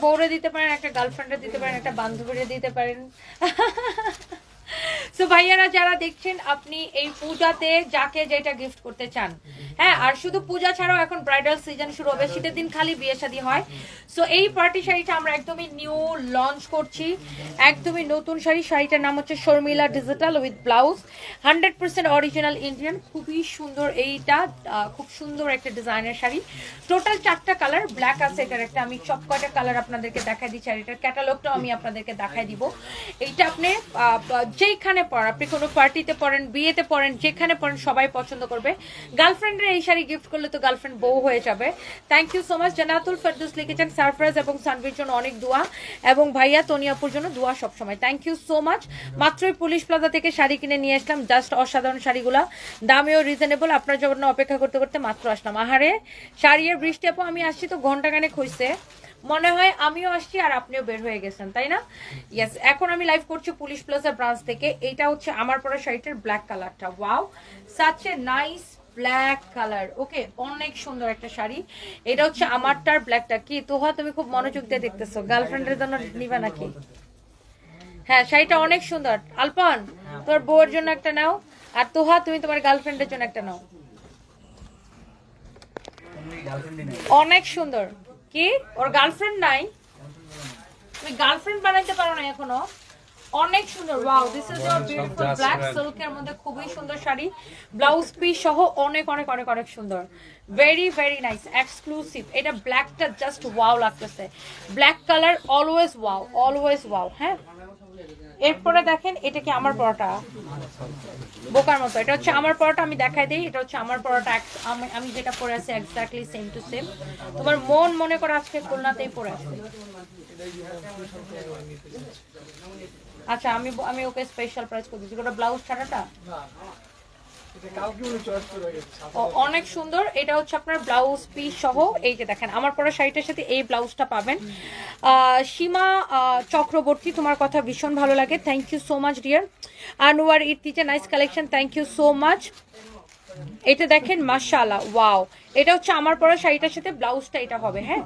বউরে দিতে পারেন একটা গার্লফ্রেন্ডে দিতে পারেন একটা বান্ধবীরে দিতে পারেন। সো ভাইয়ারা যারা দেখছেন আপনি এই পূজাতে যাকে যেটা গিফট করতে চান হ্যাঁ আর শুধু পূজা ছাড়াও এখন ব্রাইডাল সিজন শুরু হবে শীতের দিন খালি বিয়ে শাদী হয়। সো এই পার্টি শাড়িটা আমরা একদমই নিউ লঞ্চ করছি। একদমই নতুন শাড়ি শাড়িটার নাম হচ্ছে Sharmila digital with blouse hundred percent original Indian খুবই সুন্দর এইটা খুব সুন্দর একটা ডিজাইনের শাড়ি। টোটাল চারটা কালার ব্ল্যাক আছে এটার একটা। আমি সব কয়টা কালার আপনাদেরকে দেখাই দিই শাড়িটার ক্যাটালগটাও আমি আপনাদেরকে দেখাই দিব। এইটা আপনি আহ, যেইখানে পড়েন আপনি কোনো পার্টিতে পড়েন, বিয়েতে পড়েন, যেখানে পড়েন, সবাই পছন্দ করবে। গার্লফ্রেন্ডের এই শাড়ি গিফট করলে তো গার্লফ্রেন্ড বউ হয়ে যাবে। Thank you so much Jannatul Ferdous লিখেছেন, সারপ্রাইজ এবং সানভির জন্য অনেক দোয়া। এবং ভাইয়া তনিয়াপুর জন্য দোয়া সবসময়। থ্যাংক ইউ সো মাচ মাত্রই পুলিশ প্লাজা থেকে শাড়ি কিনে নিয়ে আসলাম জাস্ট অসাধারণ শাড়িগুলা। দামেও রিজনেবল আপনার জন্য অপেক্ষা করতে করতে মাত্র আসলাম। আহারে শাড়ির বৃষ্টি আপু, আমি আসছি তো ঘণ্টা ঘন্টাখানেক হয়েছে মনে হয় আমিও আসছি আর আপনিও বের হয়ে গেছেন, তাই না? ইয়েস এখন আমি লাইভ করছি পুলিশ প্লাজা ব্রাঞ্চ থেকে। এটা হচ্ছে আমার পরা শাড়িটার ব্ল্যাক কালারটা wow such a nice black colour okay অনেক সুন্দর একটা শাড়ি। এটা হচ্ছে আমারটার ব্ল্যাকটা কি, তোহা, তুমি খুব মনোযোগ দিয়ে দেখতেছো? গার্লফ্রেন্ডের জন্য নিবে নাকি? হ্যাঁ শাড়িটা অনেক সুন্দর। আলপন, তোর বউয়ের জন্য একটা নাও। আর তোহা, তুমি তোমার গার্লফ্রেন্ডের জন্য একটা নাও। অনেক সুন্দর। কি, ওর গার্লফ্রেন্ড নাই? তুমি গার্লফ্রেন্ড বানাইতে পারো না এখনও? অনেক সুন্দর wow this is your beautiful black সিল্কের মধ্যে খুবই সুন্দর শাড়ি ব্লাউজ পিস সহ অনেক অনেক অনেক অনেক সুন্দর। ভেরি ভেরি নাইস এক্সক্লুসিভ এটা ব্ল্যাকটা জাস্ট ওয়াও লাগতেছে। Black colour always wow always wow হ্যাঁ? এরপরে দেখেন এটা কি আমার পরোটা? বোকার মতো। এটা হচ্ছে আমার পরোটা আমি দেখাই দিই। এটা হচ্ছে আমার পরোটা আমি আমি যেটা পরে আছি এক্স্যাক্টলি সেম টু সেম তোমার মন মনে করে আজকে খুলনাতেই পরে আছে। আচ্ছা আমি আমি ওকে স্পেশাল প্রাইস করে দিচ্ছি। ওটা ব্লাউজ ছাড়াটা? অনেক সুন্দর। এটা হচ্ছে আপনার ব্লাউজ পিস সহ। এই যে দেখেন আমার পরে শাড়িটার সাথে এই ব্লাউজটা পাবেন। সীমা চক্রবর্তী তোমার কথা ভীষণ ভালো লাগে। Thank you so much dear Anwar Irtiza nice collection thank you so much এটা দেখেন, মাশাআল্লাহ, ওয়াও। এটা হচ্ছে আমার পরা শাড়িটার সাথে ব্লাউজটা এটা হবে হ্যাঁ?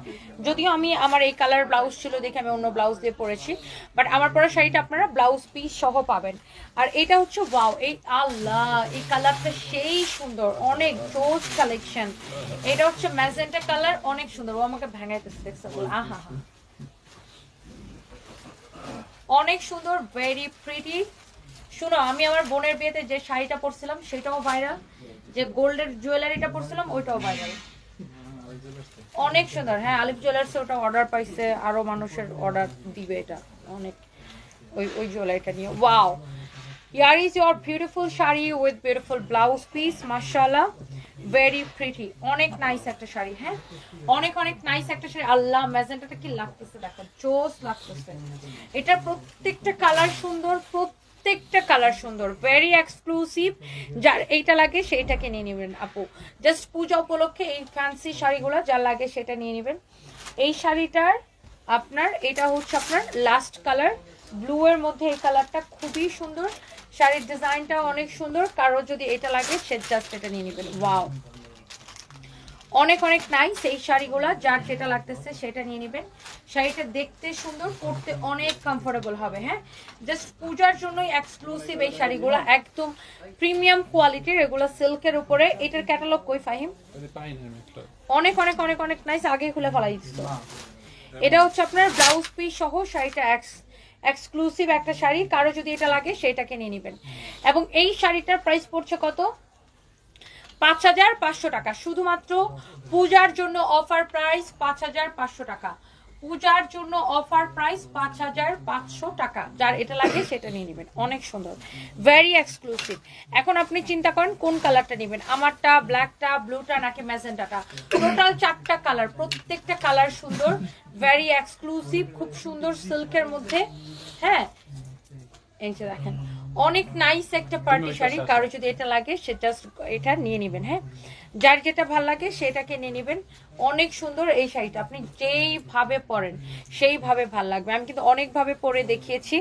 যদিও আমি আমার এই কালার ব্লাউজ ছিল দেখে আমি অন্য ব্লাউজ দিয়ে পরেছি, বাট আমার পরা শাড়িটা আপনারা ব্লাউজ পিস সহ পাবেন। আর এটা হচ্ছে, ওয়াও, এই আল্লাহ, এই কালারটা সেই সুন্দর, অনেক জোস কালেকশন। এটা হচ্ছে ম্যাজেন্টা কালার, অনেক সুন্দর। ও আমাকে ভেঙাইতেছে দেখছে আহা অনেক সুন্দর ভেরি প্রিটি শুনো, আমি আমার বোনের বিয়েতে যে শাড়িটা পরছিলাম, সেটাও ভাইরাল যে গোল্ডের জুয়েলারিটা পরছিলাম, ওইটাও ভাইরাল অনেক সুন্দর। হ্যাঁ আলিফ জুয়েলার্সে ওটা অর্ডার পাইছে, আরও মানুষের অর্ডার দিবে এটা। অনেক, ওই ওই জুয়েলারিটা নিয়ে। Wow year is your beautiful sari with beautiful blouse piece মার্শাল্লাহ ভেরি প্রিটি অনেক নাইস একটা শাড়ি হ্যাঁ? অনেক অনেক নাইস একটা শাড়ি। আল্লাহ, ম্যাজেন্টাটা কি লাগতেছে, দেখো। জোস লাগতেছে। এটা প্রত্যেকটা কালার সুন্দর প্রত্যেকটা কালার সুন্দর ভেরি এক্সক্লুসিভ যার এইটা লাগে সেইটাকে নিয়ে নেবেন আপু। জাস্ট পূজা উপলক্ষে এই ফ্যান্সি শাড়িগুলো যা লাগে সেটা নিয়ে নেবেন। এই শাড়িটার আপনার এটা হচ্ছে আপনার লাস্ট কালার ব্লু এর মধ্যে এই কালারটা খুবই সুন্দর। শাড়ির ডিজাইনটাও অনেক সুন্দর। কারও যদি এটা লাগে সে জাস্ট এটা নিয়ে নেবেন। ওয়াও অনেক অনেক নাইস এই শাড়িগুলো। যার যেটা লাগতেছে সেটা নিয়ে নেবেন। শাড়িটা দেখতে সুন্দর পরতে অনেক কমফোর্টেবল হবে হ্যাঁ? জাস্ট পূজার জন্যই এক্সক্লুসিভ এই শাড়িগুলো একদম প্রিমিয়াম কোয়ালিটির এগুলো সিল্কের উপরে। এটার ক্যাটালগ কই ফাহিম? অনেক অনেক অনেক অনেক নাইস আগে খুলে ফেলাই দিচ্ছ এটা হচ্ছে আপনার ব্লাউজ পিস সহ শাড়িটা এক্স এক্সক্লুসিভ একটা শাড়ি। কারও যদি এটা লাগে সেটাকে নিয়ে নেবেন। এবং এই শাড়িটার প্রাইস পড়ছে কত? পাঁচ হাজার পাঁচশো টাকা। শুধুমাত্র পূজার জন্য অফার প্রাইস পাঁচ হাজার পাঁচশো টাকা। পূজার জন্য অফার প্রাইস পাঁচ হাজার পাঁচশো টাকা। যার এটা লাগে সেটা নিয়ে নেবেন। অনেক সুন্দর। ভেরি এক্সক্লুসিভ এখন আপনি চিন্তা করেন কোন কালারটা নেবেন। আমারটা ব্ল্যাকটা ব্লুটা নাকি ম্যাজেন্টাটা? টোটাল চারটা কালার প্রত্যেকটা কালার সুন্দর। ভেরি এক্সক্লুসিভ খুব সুন্দর সিল্কের মধ্যে। হ্যাঁ? এই যে দেখেন। অনেক নাইস একটা পার্টি শাড়ি কারও যদি এটা লাগে সেটা জাস্ট এটা নিয়ে নেবেন হ্যাঁ? যার যেটা ভালো লাগে সেটাকে নিয়ে নেবেন। অনেক সুন্দর এই শাড়িটা আপনি যেইভাবে পরেন সেইভাবে ভালো লাগবে। আমি কিন্তু অনেকভাবে পরে দেখিয়েছি।